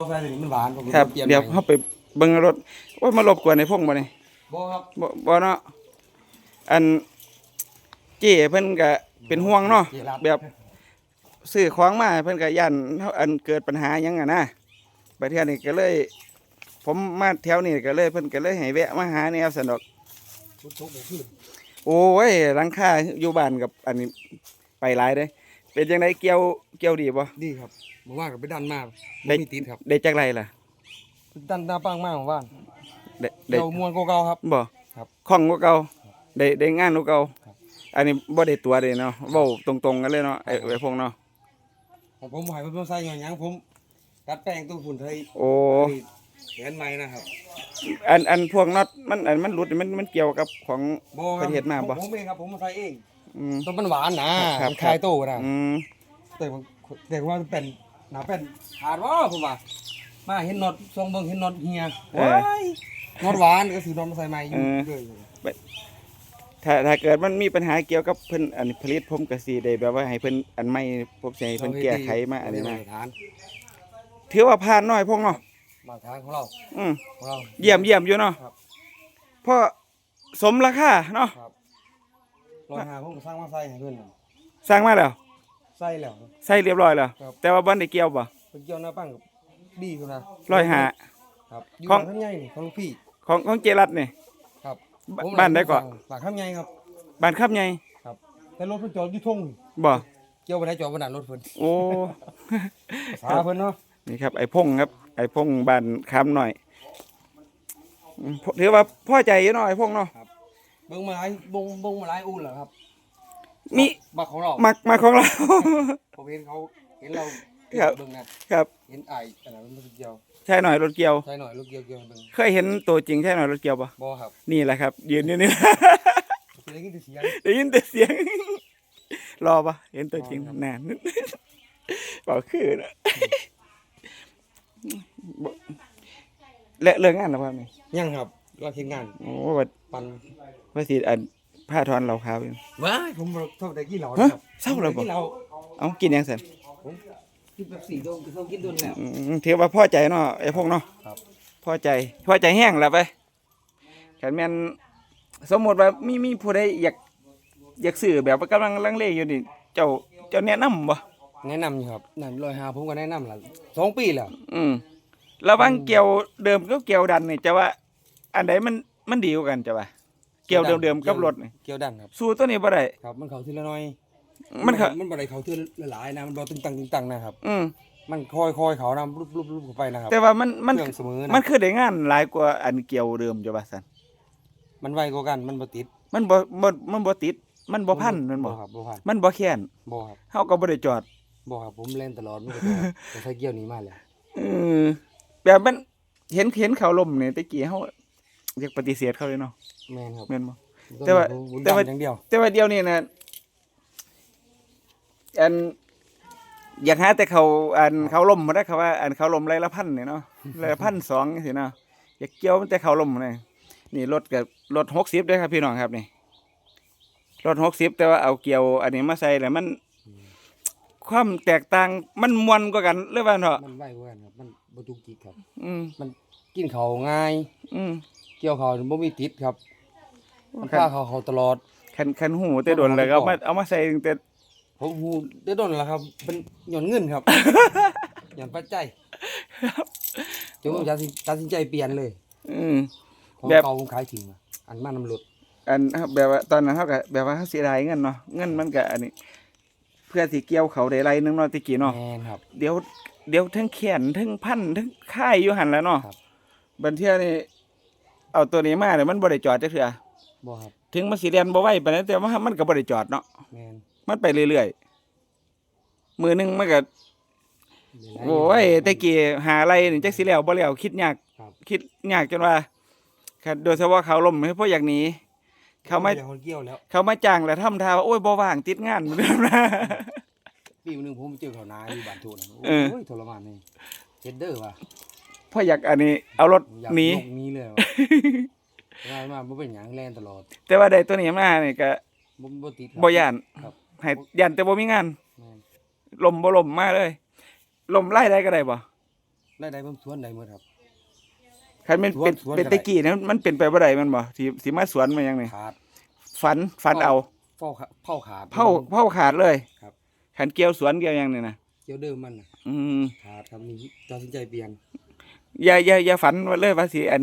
กาแฟตัวนี้มันหวานผมครับปลี่นเดี๋ยวใหม่เฮาไปเบิ่งรถโอ้ยมารบกวนในพงบ่นี่บ่ครับบ่บ่เนาะอันเจ้เพิ่นก็เป็นห่วงเนาะเจรัดแบบซื้อของมาเพิ่นก็ย่านเฮาอันเกิดปัญหาหยังอะนะประเทศนี้ก็เลย ผมมาแถวนี้ก็เลยเพิ่นก็เลยให้แวะมาหาแนวสนอก ทุกทุกขึ้นโอ้ยหลังคาอยู่บ้านกับอันนี้ไปหลายเด้ เป็นจังไดเกี่ยวเกี่ยวดีบ่ดีครับผมว่ากับไปดันมากได้ไม่มีติดครับ ได้จักไรล่ะ ดันหน้าปังมากผมว่าได้ได้เดี๋ยวมวนกว่าเก่าครับบ่ครับคล่องกว่าเก่าได้ได้งานกว่าเก่าครับอันนี้บ่ได้ตัวเลยเนาะเว้าตรงๆกันเลยเนาะไอ้ไอ้พวกเนาะของผมหายไปผมใส่หยังผมกัดแป้งตู้ฝุ่นไทยโอ้แขนใหม่นะครับ อันอันพวกน็อตมันอันมันหลุดมันมันเกี่ยวกับของบ่ครัประเทศมาบ่ผมผมเองครับผมมาใส่เอง อืม ต้นมันหวานนะครับ มันคลายโตนะอืมแต่ผมแต่ว่ามันเป็นหนาเป็นขาดว่าผมว่ามาเห็นน็อตทรงเบิ่งเห็นน็อตเฮียว้ายน็อตหวานก็ถือน็อตมาใส่ใหม่อยู่เรื่อยถ้าถ้าเกิดมันมีปัญหาเกี่ยวกับเพิ่นอันผลิตผมก็สิได้แบบว่าให้เพิ่นอันใหม่ผมสิให้เพิ่นแก้ไขมาอันนี้นะฐานถือว่าผ่านน้อยพวกเนาะมาตรฐานของเราอืมของเรา เยี่ยมเยี่ยมอยู่เนาะครับ เพราะสมราคาเนาะครับ รอยหาผมก็สร้างมาใส่ให้เพื่อนน่ะสร้างมาแล้วใส่แล้ว ใส่เรียบร้อยแล้ว ครับ แต่ว่าบ่ได้เกี่ยวบ่เป็นเกี่ยวหน้าปังกับดีคุณนะร้อยหา ครับอยู่ของบ้านข้างใหญ่นี่ของลูกพี่ของของเจรัตนี่ครับบผมบ้านได้ก่อนบ้านข้างใหญ่ครับ บ้านคับใหญ่ครับ แต่รถเพิ่นจอดอยู่ทุ่งบ่เกี่ยวไปไหนจอดบนนั้นรถเพิ่นโอ้ภาษาเพิ่นเนาะนี่ครับไอ้พงครับ ไอ้พงบ้านคำหน่อยอืมถือว่าพอใจอยู่เนาะไอ้พงเนาะ เบิ่งมาหลายเบิ่งเบิ่งมาหลายอุ่นแล้วครับมีบักของเรามักมาของเรา ผมเห็นเขาเห็นเราครับ เบิ่งนะครับ เห็นไอ้อันนั้นมันเกี่ยวใช่หน่อยรถเกี่ยว ใช่หน่อยลูกเกี่ยวเกี่ยวเบิ่งเคยเห็นตัวจริงใช่หน่อยรถเกี่ยวปะบ่ครับนี่แหละครับยืนอยู่นี่สิได้ยินแต่เสียง ได้ยินแต่เสียง รอปะเห็นตัวจริงรอครับ นานเปล่าคือนะบ่และเรื่องงานแล้วป่ะนี่ยังครับก็ทีมงานโอ้ว่าปัน ว่าสิอันผ้าทอนเราขาวอยู่ว้ายผมบ่ชอบแต่กินเหล้าฮะครับเศร้าแล้วบ่กินเหล้าเอากินยังสันผมกินแบบสี่โดนต้องกินโดนแล้ว อืมถือว่าพอใจเนาะไอ้พวกเนาะครับ พอใจพอใจแห้งแล้วไปขันแม่นสมมติว่ามีมีผู้ใดอยากอยากซื้อแบบว่ากำลังลังเลอยู่นี่เจ้าเจ้าแนะนำบ่ แนะนำอยู่ครับนั่นลอยหาผมก็แนะนำละสองปีแล้วอืมระหว่างเกี่ยวเดิมกับเกี่ยวดันนี่จะว่า อันใดมันมันดีกว่ากันจะว่า เกี่ยวเดิมๆกับรถนี่เกี่ยวดันครับสู้ตัวนี้บ่ได้ครับ มันเขาทีละน้อย มันเขามันบ่ได้เขาทีละหลายนะมันบ่ตึงตังตึงตังนะครับ อืมมันค่อยค่อยเขานำรูปรูปรูปเข้าไปนะครับ แต่ว่ามันมันเครื่องเสมอนะมันคือได้งานหลายกว่าอันเกี่ยวเดิมจะว่าซั่นมันไวกว่ากันมันบ่ติด มันบ่บ่มันบ่ติด มันบ่พันแมันบ่ครับบ่พันมันบ่แค้นบ่ครับเฮาก็บ่ได้จอดบ่ครับผมเล่นตลอดมันก็จะจะใช้เกี่ยวนี้มาแล้วเออแบบมันเห็นเห็นเขาล่มนี่ตะกี้เฮาอยากปฏิเสธเขาเลยเนาะ แม่นครับแม่นบ่ แต่ว่าผมแต่ว่าดำอย่างเดียวแต่ว่าเดี๋ยวนี้นะอัน อยากหาแต่เขาอันเขาล่มมาได้เขาว่าอันเขาล่มไรละพันเนี่ยเนาะไรละพันสองสิเนาะอยากเกี่ยวมันแต่เขาล่มเลยนี่รถกับรถหกสิบด้วยครับพี่น้องครับนี่รถหกสิบแต่ว่าเอาเกี่ยว อันนี้มาใส่แล้วมัน ความแตกต่างมันมวนกว่ากันเลยว่าเนาะมันไวกว่ากันครับมันบ่จุกจิกครับ อืมกินเขาวง่าย อืม เกี่ยวเขาวบ่มีติดครับ มันคันพาเขาเขาตลอด คันคันหูแต่โดนเลยก็เอามาเอามาใส่ตั้งแต่ผมฮู้ได้โดนแล้วครับ เป็นหย่อนเงินครับ หย่อนปัจจัยจนผมตัดสินตัดสินใจเปลี่ยนเลยอืม ของแบบ เก่าผมขายทิ้งอะอันมานำรถอันแบบว่าตอนนั้นเท่ากับแบบว่าเขาเสียดายเงินเนาะเงินมันก็อันนี้ เพื่อสิเกี่ยวเขาได้ไรนึงเนาะตะกี้เนาะ แมนครับ เดี๋ยวเดี๋ยวทั้งแขนทั้งพันทั้งค่ายอยู่หันแหล้วเนาะครับ บันเทื่อนี่เอาตัวนี้มาเนี่ยมันบ่ได้จอดจักเทื่อ บ่ครับถึงมันสิเรียนบ่ไหวปานนั้นแต่ว่ามันก็บ่ได้จอดเนาะแมนมันไปเรื่อยๆมือหนึงมันก็เดี๋วนะโอ้ยตะกี้หาอะไรนี่จักสิแล้วบ่แล้วคิดยากครับ คิดยากจนว่าคันโดยเฉพาะเขาล่มเพราะอย่างนี้ เขามาดี๋ยวคนเกี่ยวแล้วเขามาจ้างแล้วทำท่าว่าโอ้ยบ่ว่างติดงานเหมือนกันนะ ปีหนึงผมเจอเขานาอยู่บ้านทุนเออ โอ้ยทรมานนี่เจ็ดเด้อว่ะเพราะอยากอันนี้เอารถอยากหนีลงหนี้เลยว่ะ ง่ายมากบ่เป็นหยังแล่นตลอดแต่ว่าได้ตัวนี้มานี่ก็บ่บ่ติดครับบ่ย่านครับ ให้ย่านแต่บ่มีงานแม่นลมบ่ลมมาเลย ลมไล่ได้ก็ได้บ่ได้ได้เบิ่งสวนได้หมดครับ คันเป็นเป็นสวนเป็นก็ได้ ตะกี้นะมันเป็นไปบ่ได้แมันบ่สิสิมาสวนมาหยังนี่ขาดฝันฝันเอาเผาขาเผาขาด เผาเผาขาดเลยครับ คันเกี่ยวสวนเกี่ยวหยังนี่นะเกี่ยวเดิมมันน่ะอืม ขาดครับนี่ตัดสินใจเปลี่ยนอย่าอย่าอย่าฝันว่าเลยว่าสิอัน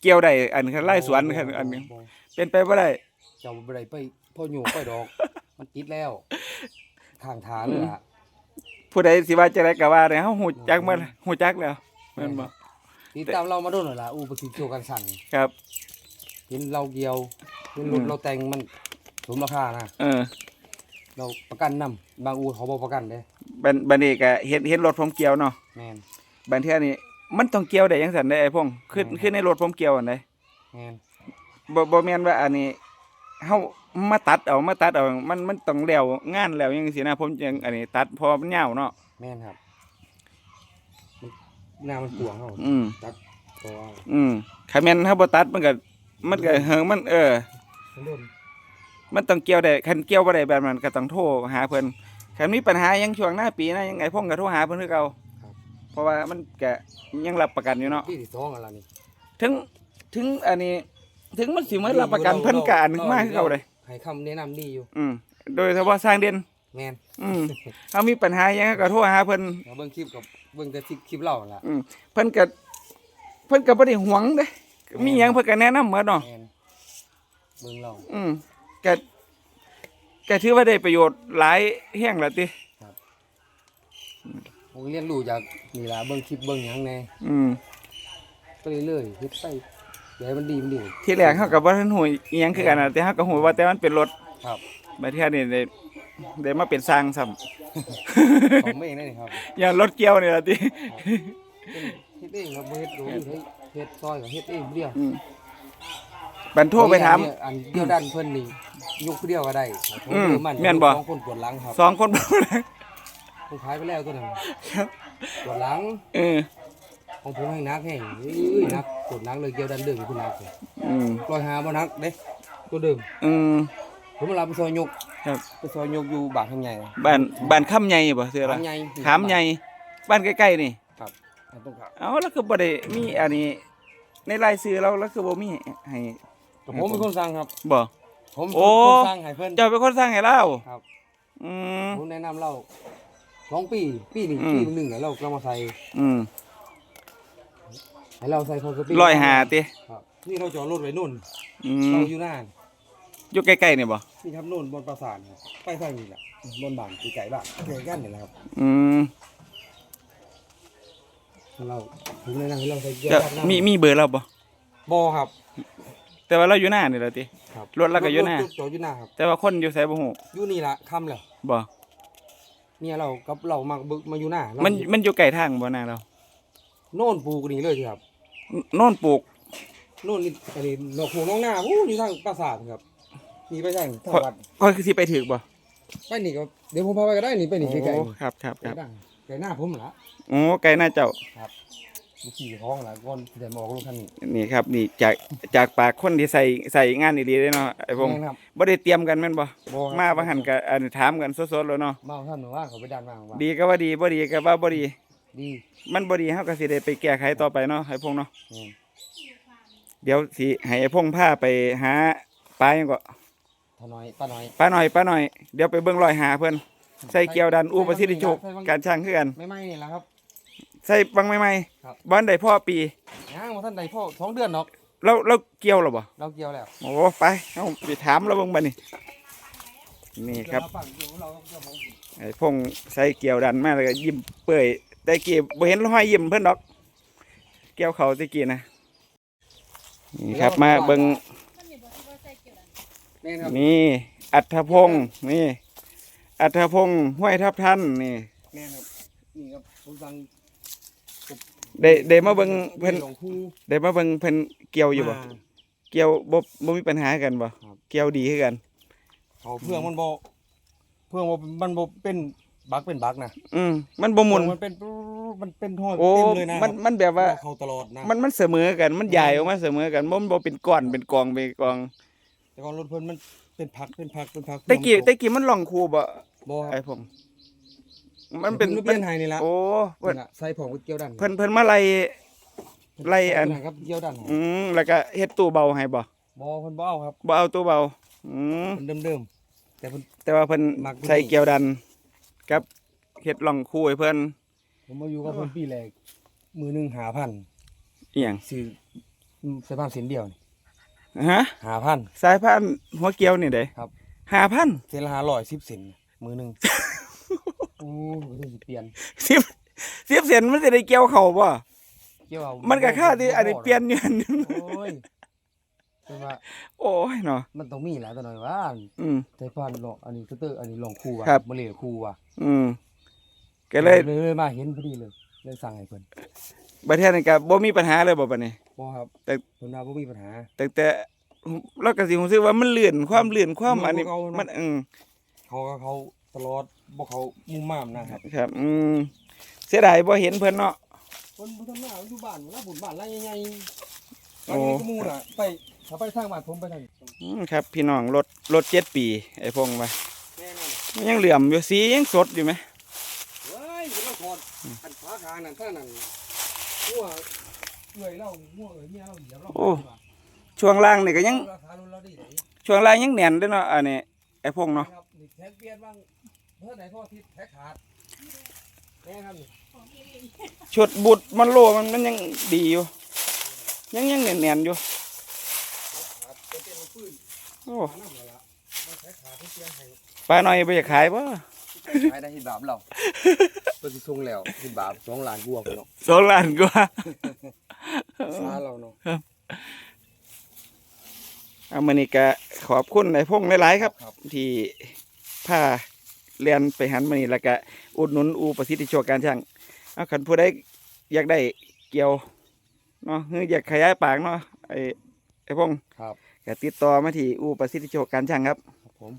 เกี่ยวได้อันคันไล่สวนคันอันนี้บ่เป็นไปบ่ได้ เจ้าบ่ได้ไปพ่อโยกไปดอก มันติดแล้วทางทางเลยล่ะ ผู้ใดสิว่าจะได้ก็ว่าได้เฮาฮู้จักหมดฮู้จักแล้วแม่นบ่ติดตามเรามาโดนหน่อยล่ะอู้ไปสิโจกันสั่งครับ เห็นเราเกี่ยวเห็นรถอืม เราแต่งมันสมราคานะเออเราประกันนํบางอูเขาบ่ประกันเด้บัดบัดนี้ก็เห็นเห็นรถผมเกี่ยวเนาะแม่นบางเทื่อนี่ มันต้องเกี่ยวได้จังซั่นได้ไอ้พงขึ้นอืมขึ้นในรถผมเกี่ยวอันใดแม่นบ่บ่แม่นว่าอันนี้เฮามาตัดเอามาตัดเอามันมันต้องแล้วงานแล้วจังซี่นะผมจังอันนี้ตัดพอมันยาวเนาะแม่นครับมันหน้ามันกวางเฮาอืม ตัดตัวเอาอืมคันแม่นเฮาบ่ตัดมันก็มันก็เหิงมันเออ มันโดนมันต้องเกี่ยวได้คันเกี่ยวบ่ได้แบบนั้นก็ต้องโทรหาเพิ่นคันมีปัญหาหยังช่วงหน้าปีนะยังไงพงก็โทรหาเพิ่นคือเก่า เพราะว่ามันก็ยังรับประกันอยู่เนาะที่ที่สองอะไรนี่ถึงถึงอันนี้ ถึงมันสิมารับประกันเพิ่นก็อันมาคือเก่าเลยให้คำแนะนำดีอยู่ อืมโดยเฉพาะสร้างเด่นแม่นอืมถ้ามีปัญหาหยังก็โทรหาเพิ่นเราเบิ่งคลิปกับเบิ่งแต่คลิปเล่าล่ะอืมเพิ่นก็เพิ่นก็บ่ได้หวงเด้มีหยังเพิ่นก็แนะนำหมดเนาะแม่นเบิ่งเราอืมก็ก็ถือว่าได้ประโยชน์หลายแห่งละติ ผมเรียนรู้จากนี่ล่ะเบิ่งคลิปเบิ่งหยังแน่อืมไปเรื่อยๆเฮ็ดไปเดี๋ยวให้มันดีมันดี ที่แรกเฮาก็บ่ทันฮู้อิหยังคือกันน่ะแต่เฮาก็ฮู้ว่าแต่มันเป็นรถครับ บัดเทื่อนี่ได้ได้มาเป็นสร้างซ้ำ ของเองนั่นนี่ครับ อย่างรถเกี่ยวนี่ล่ะติเป็นเฮ็ดเองครับบ่เฮ็ดโดยเฮ็ดเฮ็ดซอยก็เฮ็ดเองผู้เดียวอืมบันโทรไปถาม อันเดียวดันเพิ่นนี่ยกผู้เดียวก็ได้ผมอืมเอมันแม่นบ่สองคนปวดหลังครับ สองคนบ่ได้ ผมขายไปแล้วตัวนั้นปวดหลังเออของผมให้นักแห้งเอ้ยนักปวดหลังเลยเกี่ยวดันเดิมคุณนักเลยอืมลอยหาบ่นักเด้ตัวเดิมอืมผมมารับไปซอยยกครับไปซอยยกอยู่บางทำใหญ่บ้านบ้านคำใหญ่บ่ซื่อล่ะขามใหญ่ขามใหญ่บ้านใกล้ๆนี่ครับอันตรงครับเอ้าแล้วคือบ่ได้มีอันนี้ ในรายชื่อเราแล้วคือบ่มีให้แต่ผมเป็นคนสั่งครับบ่ผมโอ้เป็นคนสั่งให้เพิ่นเจ้าเป็นคนสร้างให้เราครับอืมผมแนะนำเรา สองปี ปีนี้อืม ปีหนึ่งแล้วเราก็มาใส่อืมให้เราใส่พอสปีร้อยหาติครับนี่เราจอดรถไว้นู่นอืเรามอยู่หน้าอยู่ใกล้ๆนี่บ่นี่ครับนู่นบนปราสาทครับไปทางนี้แหละบนบ้านตีไก่บ้านเกิดกันนี่แหละครับอืมให้เราผมแนะนำให้เราใส่เกียเจ้าร์ด้านหน้ามีมีเบอร์เราบ่บอครับ แต่ว่าเราอยู่หน้านี่ล่ะติ ครับรถเราก็อยู่หน้า จอดอยู่หน้าครับแต่ว่าคนอยู่ไสบ่ฮู้อยู่นี่ละค่ำแล้วบ่ เนี่ยเรากับเรามาบึกมาอยู่หน้าเรามันมันอยู่ใกล้ทางบ่หน้าเราโน่นปลูกนี่เลยสิครับโน่นปลูกโน่นนี่อันนี้นอกหูน้องหน้าอู้อยู่ทางปราสาทครับนี่ไปทางทางวัดค่อยคือสิไปถึกบ่ไปนี่ก็เดี๋ยวผมพาไปก็ได้นี่ไปนี่ไกลโอ้ๆครับครับไกลครับดังไกลหน้าผมละโอ้ไกลหน้าเจ้า มีขี่ท้องละก่อนที่จะมาออกรถคันนี้ นี่ครับนี่จากจากปากคนที่ใส่ใส่งานดีๆเลยเนาะไอ้พงษ์แม่นครับบ่ได้เตรียมกันแม่นบ่บ่ครับ มาบ่หันก็อันถามกันสดๆแล้วเนาะมาท่านหนูว่าเขาไปดันมาว่าดีก็ว่าดีบ่ดีก็ว่าบ่ดี ดีมันบ่ดีเฮาก็สิได้ไปแก้ไขต่อไปเนาะไอ้พงษ์เนาะแม่นเดี๋ยวสิให้ไอ้พงษ์พาไปหาปลาหยังก็ทาน้อยป้าน้อย ปลาหน่อยปลาหน่อยเดี๋ยวไปเบิ่งรอยหาเพิ่นใส่เกี่ยวดันอุปสิทธิโชคการช่างคือกันไม่ไม่นี่แหละครับ ใส่บังใหม่ครับ ๆบ้านได้พ่อปีย่างมาท่านใดพ่อสองเดือนเนาะเราเราเกี่ยวแล้วบ่เราเกี่ยวแล้วโอ้ไปเฮาไปถามเราเบิ่งบัดนี้นี่ครับ เดี๋ยวเาฝั่งเกี่ยวเราเกี่ยวของไอ้พงใส่เกี่ยวดันมาแล้วก็ยิ้มเปื่อยแต่กี้บ่เห็นรอยยิ้มเพิ่นดอก เกี่ยวเขาตะกี้นะนี่ครับมาเบิ่งแม่นครับนี่อัฐพงศ์นี่ อัฐพงศ์ห้วยทับทันนี่ แม่นครับนี่ครับผมสั่ง ได้ได้มาเบิ่งเพิ่นหลวงครูได้มาเบิ่งเพิ่นเกี่ยวอยู่บ่มาเกี่ยวบ่บ่มีปัญหากันบ่ครับ เกี่ยวดีคือกัน เขาเพื่องมันบ่เพื่องบ่มันบ่เป็นบักเป็นบักนะอืมมันบ่หมุนมันเป็นมันเป็นท่อโอ้ เต็มเลยนะมันมันแบบว่า เขาตลอดนะมันมันเสมอกัน มันใหญ่ออกมาเสมอกันบ่มันบ่เป็นก้อน เป็นกองเป็นกอง แต่ก่อนรถเพิ่นมันเป็นพักเป็นพักเป็นพักตะกี้ตะกี้มันล่องคูบ่บ่คไอ้รับพงษ์ มันเป็นเปลี่ยนให้นี่ละโอ้เพิ่เพิ่นนอะใส่ผงกับเกี๊ยวดันเพิ่นเพิ่นมาไล่ไล่อันครับเกี๊ยวดันอืมแล้วก็เฮ็ดตู้เบาให้บ่บ่เพิ่นบ่เอาครับบ่เอาตู้เบาอืมเพิ่นเดิมๆแต่เพิ่นแต่ว่าเพิ่นมักใส่เกียวดันกับเฮ็ดล่องคู่ให้เพิ่นผมมาอยู่กับเพิ่นปีแรกมือหนึง5,000อีหยังซื้อใส่บ้านเส้นเดียวนี่ฮะ5,000สายพานหัวเกียวนี่เด้ครับ5,000เส้นละ500 10เซนมือหนึงโอ้ก็ต้องสิเปลี่ยน10 10เซนมันสิได้เกี่ยวเข้าบ่เกี่ยวเอามันก็ค่าที่อันนี้เปลี่ยนอยู่อันนึงโอ้ยแต่ว่าโอ้ยเนาะมันต้องมีแหละตัวหน่อยว่าอืมใส่พานลองอันนี้ก็เตอร์อันนี้ลองคู่ว่ะครับ มาเลยคู่ว่ะอืมก็เลยเลยมาเห็นพอดีเลยเลยสั่งให้เพิ่นประเทศนี้ก็บ่มีปัญหาเลยบ่บัดนี้ บ่ครับแต่ เพิ่นว่าบ่มีปัญหา แต่แต่เราก็สิรู้สึกว่ามันเลื่อนความเลื่อนความมันบ่อันนี้เอาเนอะมันอืมเขาก็เขาตลอด บ่เขามุมม่ามนะครับครับ อืมเสียดายบ่เห็นเพิ่นเนาะคนบ่ทำหน้าอยู่บ้านนะบุญบ้านไรใหญ่ๆโอ้ไปกับหมู่น่ะ ไปถ้าไปทางบ้านผมไปทางอืมครับ พี่น้องรถรถ7ปี ไอ้พงว่าแน่นอนมันยังเหลื่อมอยู่สียังสดอยู่ไหมเฮ้ยคุณเราถอดอันฝาคางนั่นท่านั่นหัวเอื่อยเราหัวเอื่อยเมียเราเหยียบเราโอ้ช่วงล่างนี่ก็ยังราคารุ่นเราดีไหนช่วงล่างยังแน่นด้วยเนาะอันนี้ไอ้พงเนาะครับนี่แท็ก เปลี่ยนบ้างเพื่อไหนพ่อทิศแท็กขาดแน่ครับนี่ชุดบุดมันโลมันมันยังดีอยู่ ยังยังแน่นๆอยู่ ขาดเป็นเต้นปืนโอ้นั่นแหละละมาแท็กขาดที่เปลี่ยนให้ปลาหน่อยไปจะขายบ่ขายได้ที่บาปเราตัวที่ส่งแล้วที่บาปสองล้านกว่าเนาะสองล้านกว่า ซาเราเนาะเอามื้อนี้ก็ขอบคุณไอ้พงหลาย ๆ ครับ ครับ ที่พา เรียนไปหันมานี่แล้วก็อุดหนุนอูประสิทธิโชคการช่างเอาคันผู้ใดอยากได้เกี่ยวเนาะหรืออยากขยายปากเนาะไอ้ไอ้พงครับก็ติดต่อมาที่อูประสิทธิโชคการช่างครับครับผม